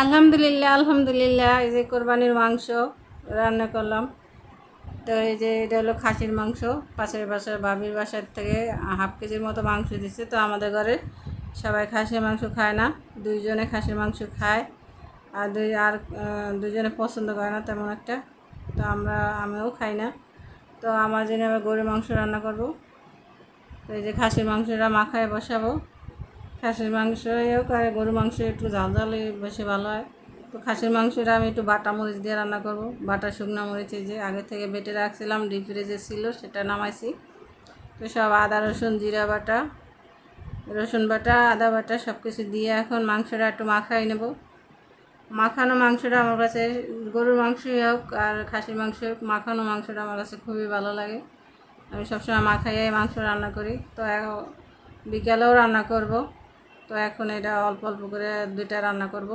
আলহামদুলিল্লাহ আলহামদুলিল্লাহ। এই যে কোরবানির মাংস রান্না করলাম। তো এই যে এটা হলো খাসির মাংস। পাশের বাসার বাবির বাসার থেকে হাফ কেজির মতো মাংস দিচ্ছে তো আমাদের ঘরে সবাই খাসির মাংস খায় না। দুইজনে খাসির মাংস খায়। আর দুই, আর দুজনে পছন্দ করে না তেমন একটা। তো আমরা, আমিও খাই না। তো আমার জন্য আমি গরুর মাংস রান্না করব। তো এই যে খাসির মাংসটা মাখায় বসাবো। খাসির মাংস হোক আর গরুর মাংস একটু ঝাল ঝালে বেশি ভালো হয়। তো খাসির মাংসটা আমি একটু বাটা মরিচ দিয়ে রান্না করব। বাটা শুকনা মরিচ যে আগে থেকে বেটে রাখছিলাম ডিপ ফ্রিজে ছিল, সেটা নামাইছি। তো সব আদা, রসুন, জিরা বাটা, রসুন বাটা, আদা বাটা সব কিছু দিয়ে এখন মাংসটা একটু মাখাই নেব। মাখানো মাংসটা আমার কাছে, গরুর মাংসই হোক আর খাসির মাংস হোক, মাখানো মাংসটা আমার কাছে খুবই ভালো লাগে। আমি সবসময় মাখাইয়ে মাংস রান্না করি। তো বিকালেও রান্না করব। তো এখন এটা অল্প অল্প করে দুইটা রান্না করব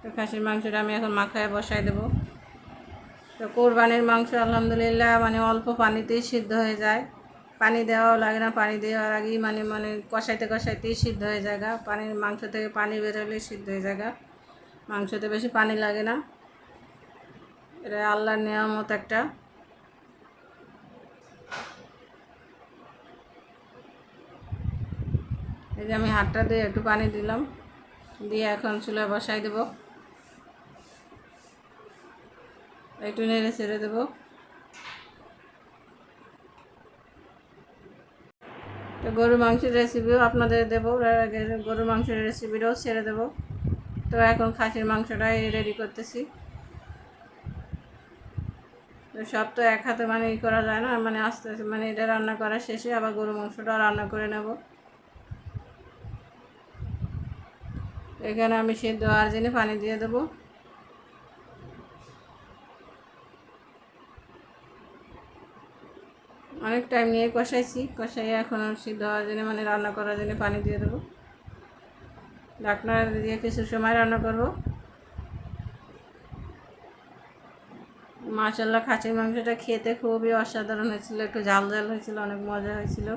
তো খাসির মাংসটা আমি এখন মাখায় বসাই দেবো তো কোরবানির মাংস আলহামদুলিল্লাহ মানে অল্প পানিতেই সিদ্ধ হয়ে যায় পানি দেওয়াও লাগে না, পানি দেওয়ার আগেই মানে মানে কষাইতে কষাইতেই সিদ্ধ হয়ে যায়। পানির মাংস থেকে পানি বেরোলে সিদ্ধ হয়ে যায়। মাংসতে বেশি পানি লাগে না এটা আল্লাহর নিয়ামত একটা। এই যে আমি হাতটা দিয়ে একটু পানি দিলাম, দিয়ে এখন চুলা বসাই দেবো। একটু নেড়ে ছেড়ে দেবো। তো গরুর মাংসের রেসিপিও আপনাদের দেবো রে- গে- গরুর মাংসের রেসিপিটাও ছেড়ে দেবো। তো এখন খাসির মাংসটাই রেডি করতেছি। তো সব তো এক হাতে মানে ই করা যায় না মানে আস্তে আস্তে মানে এটা রান্না করা শেষে আবার গরু মাংসটাও রান্না করে নেব। এখানে আমি সিদ্ধ আর জেনে পানি দিয়ে দেবো। অনেক টাইম নিয়ে কষাইছি, কষাইয়ে এখন সিদ্ধ হওয়ার জন্য মানে রান্না করার জন্য পানি দিয়ে দেবো। ঢাকনা দিয়ে কিছু সময় রান্না করব। মাশাল্লাহ খাসির মাংসটা খেতে খুবই অসাধারণ হয়েছিল। একটু ঝাল ঝাল হয়েছিল, অনেক মজা হয়েছিল।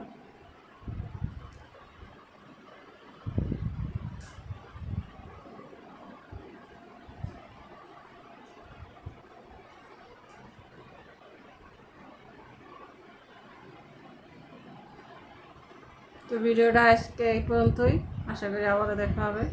তো ভিডিওটা আজকে এই পর্যন্তই। আশা করি আবারও দেখা হবে।